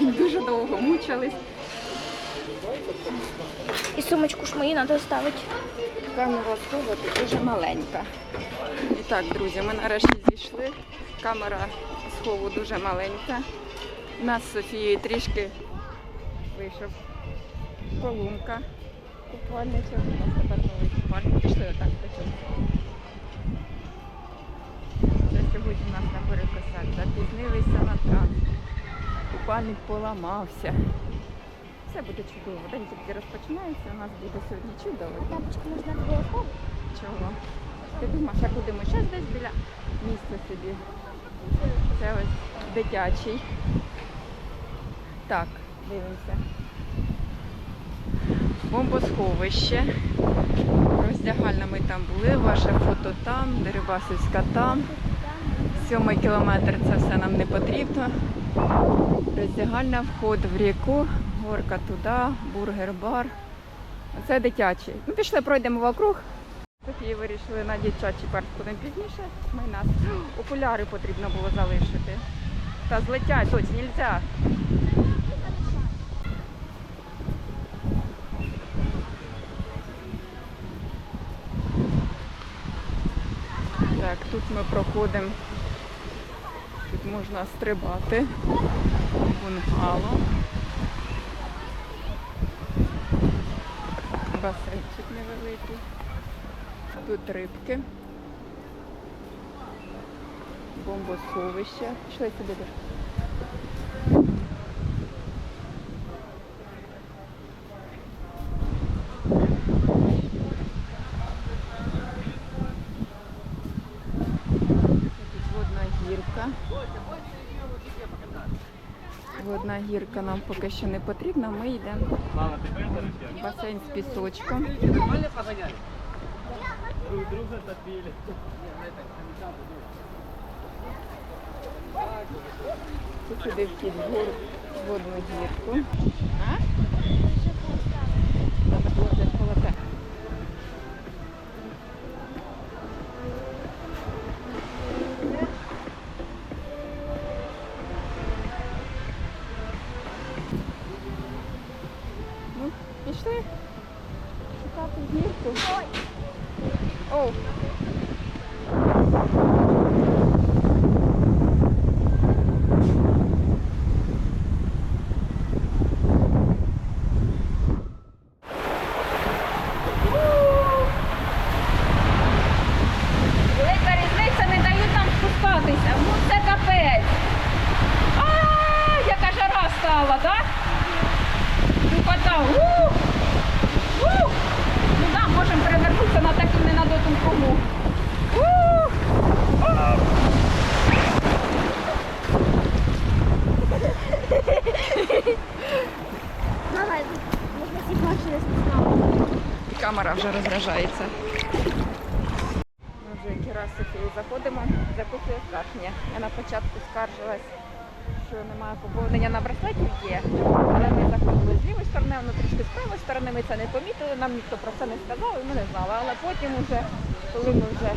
Дуже довго мучились. І сумочку ж мені треба ставити. Камера схову тут дуже маленька. І так, друзі, ми нарешті зійшли. Камера схову дуже маленька. У нас з Софією трішки вийшов колумка купальничок. У нас тепер новий купальник. Пішли отак потім. Це сьогодні у нас на перекосах. Запізнилися на транспорт. Купальник поламався. Все буде чудово. День тільки розпочинається. У нас буде сьогодні чудово. Тапочку можна було Чого? Ти думаєш, а куди ми зараз десь біля місця собі? Це ось дитячий. Так, дивимося. Бомбосховище. Роздягальна ми там були, ваше фото там, Дерибасівська там. Сьомий кілометр це все нам не потрібно. Роздягальна вход в ріку, горка туди, бургер-бар. Це дитячий. Ну, пішли, пройдемо вокруг. Софії вирішили на дитячий парк куди пізніше. Ми нас окуляри потрібно було залишити. Та злетять, ось нельзя. Так, тут ми проходимо. Можна стрибати. Бунгало. Басейнчик невеликий. Тут рибки. Бомбосховище. Пішли сюди. Даш. Тут водна гірка. Водна гірка нам поки що не потрібна. Ми йдемо в басейн з пісочком. Тут сюди вхід в водну гірку. Треба було взяти полотен. Ну, пішли шукати гірку. Оу. Велика різниця не дають нам спускатися. Ну це капець. А, яка жара стала, так? Духота. Ух! Ух! Ну да, можемо перевернутися на таку ненадоту кому. Давай, можна всі машини спускати. Камера вже розражається. Ми вже який раз заходимо, записує скарження. Я на початку скаржилась, що немає поповнення на браслеті є, але ми заходили з лівої сторони, воно трішки з правої сторони, ми це не помітили, нам ніхто про це не сказав, і ми не знали. Але потім уже, коли ми вже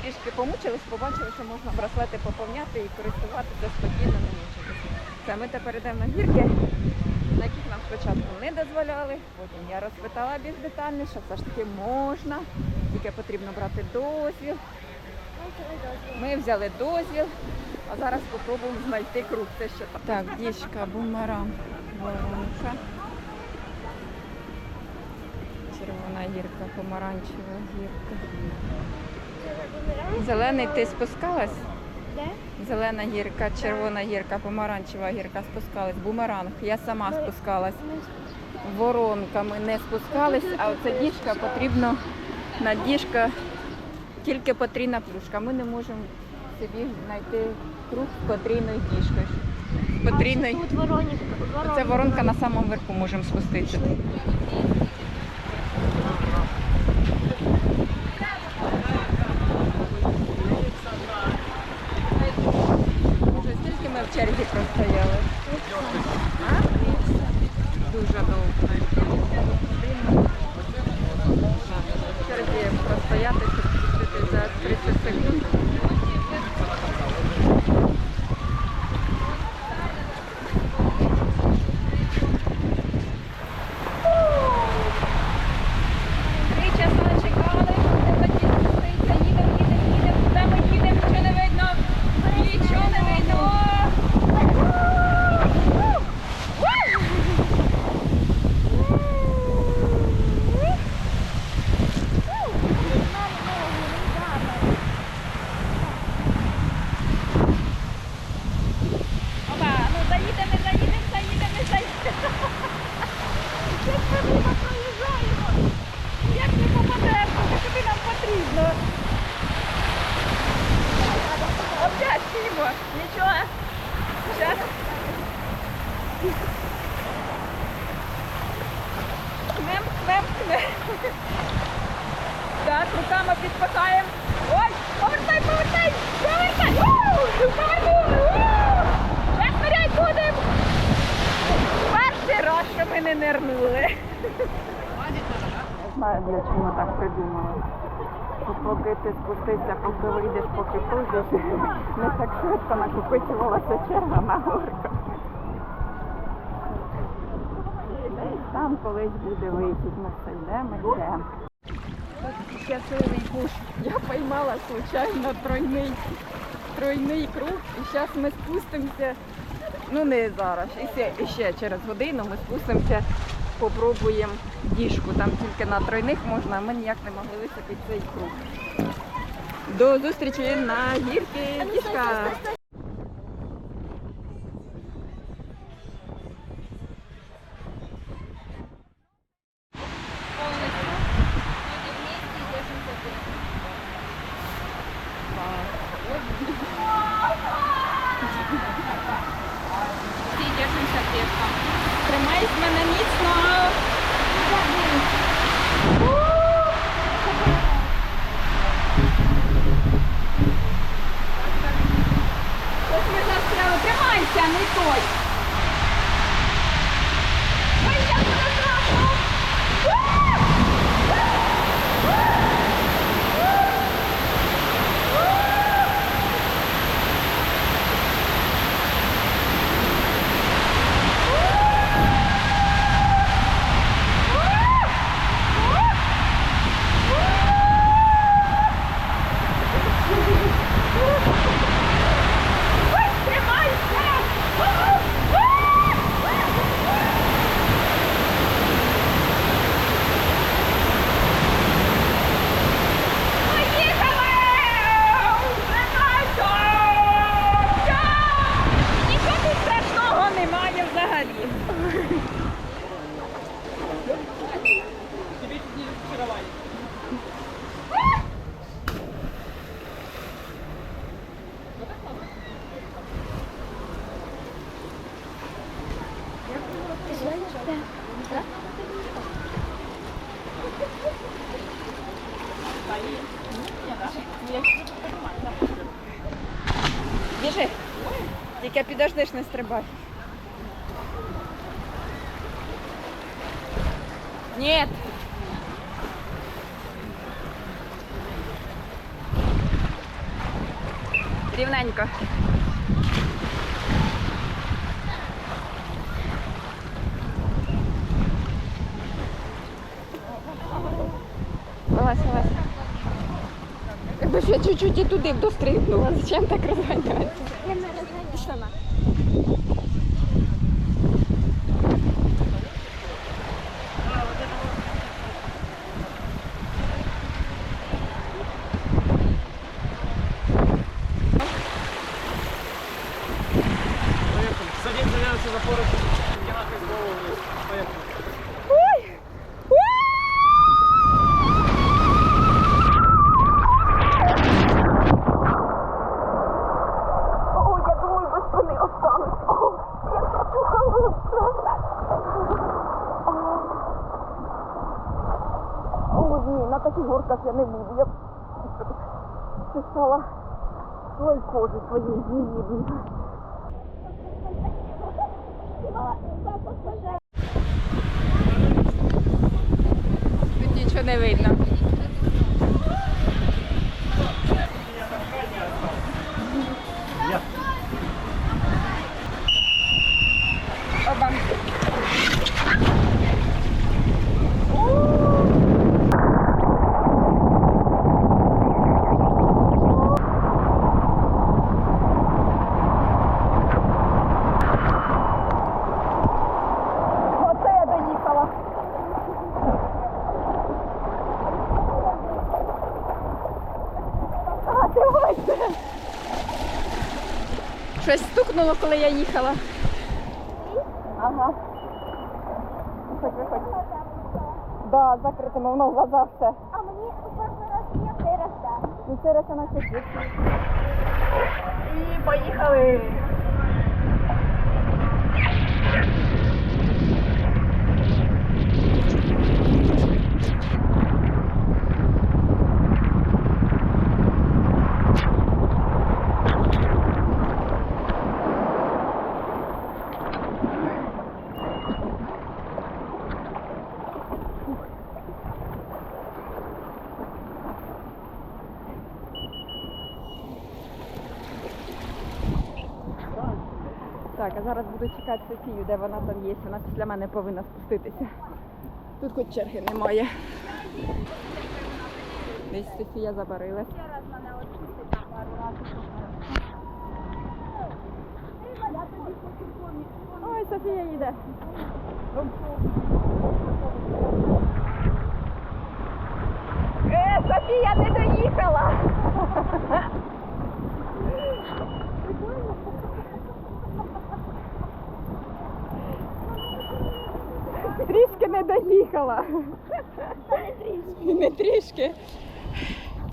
трішки помучились, побачили, що можна браслети поповняти і користуватися спокійно, не мучитися. Це ми тепер йдемо на гірки, на яких нам спочатку не дозволяли. Потім я розпитала більш детальніше, все ж таки можна, тільки потрібно брати дозвіл. Ми взяли дозвіл, а зараз спробуємо знайти круг. Це що там. Так, діжка, бумеранг, воронка. Червона гірка, помаранчева гірка. Зелений ти спускалась? Де? Зелена гірка, червона гірка, помаранчева гірка спускалась. Бумеранг. Я сама спускалась. Воронками не спускались, а оця діжка потрібно на діжка тільки потрійна плюшка. Ми не можемо собі знайти круг потрійною діжкою. Потрійний. Тут. Це воронка на самому верху можемо спуститися. Вже скільки ми в черзі простояли? А? Дуже довго. стояти, щоб спустити за 30 секунд. Три часа чекали, де тоді спуститься, їдемо, їдемо, їдемо, куди ми їдемо, нічого не видно. Нічого не видно. Опа, ну заїдемо, заїдемо, заїдемо, заїдемо. Як ми мимо проїжджаємо? Як ми попадемо? Куди нам потрібно? Опять мимо. Нічого. Зараз. Кнем, кнем, кнем. Так, руками підпихаємо. Ой, повертай, повертай! Повертай! Повернули! Зараз ныряй будемо! Перший раз, що ми не нирнули. Знаю, для чого так придумали. Що поки ти спустишся, поки вийдеш, поки пройдеш, не так швидко накопичувалася черга на горку. Там колись буде вихід, ми все йдемо, йдемо. Щасливий куш. Я поймала случайно тройний, тройний круг, і зараз ми спустимося. Ну не зараз, і ще, і ще через годину ми спустимося, попробуємо діжку. Там тільки на тройних можна, а ми ніяк не могли висипати цей круг. До зустрічі на гірки діжка. Всі держимося крепко. Мене міцно. Ось ми застряли. Тримайся, не той. Біжи. Тільки підождеш, не стрибай. Ні. Рівненько. Вилазь, вилазь. Ж я чуть-чуть і туди б. Зачем так розганятися? Пішла на. Поехали. Садимся рядом с запором. Я нахуй с. Поехали. Ні, на таких горках я не буду. Я писала свої кожі, свої змії. Тут нічого не видно. Щось стукнуло, коли я їхала. Ага. Виходь, виходь. Да, закритими, воно в глазах все. А мені у перший раз є, цей раз так. Ну це раз вона. І поїхали. Так, а зараз буду чекати Софію, де вона там є. Вона після мене повинна спуститися. Тут хоч черги немає. Десь Софія забарилась. Ой, Софія їде. Е, Софія не доїхала. Трішки не доїхала. Не трішки. Не трішки.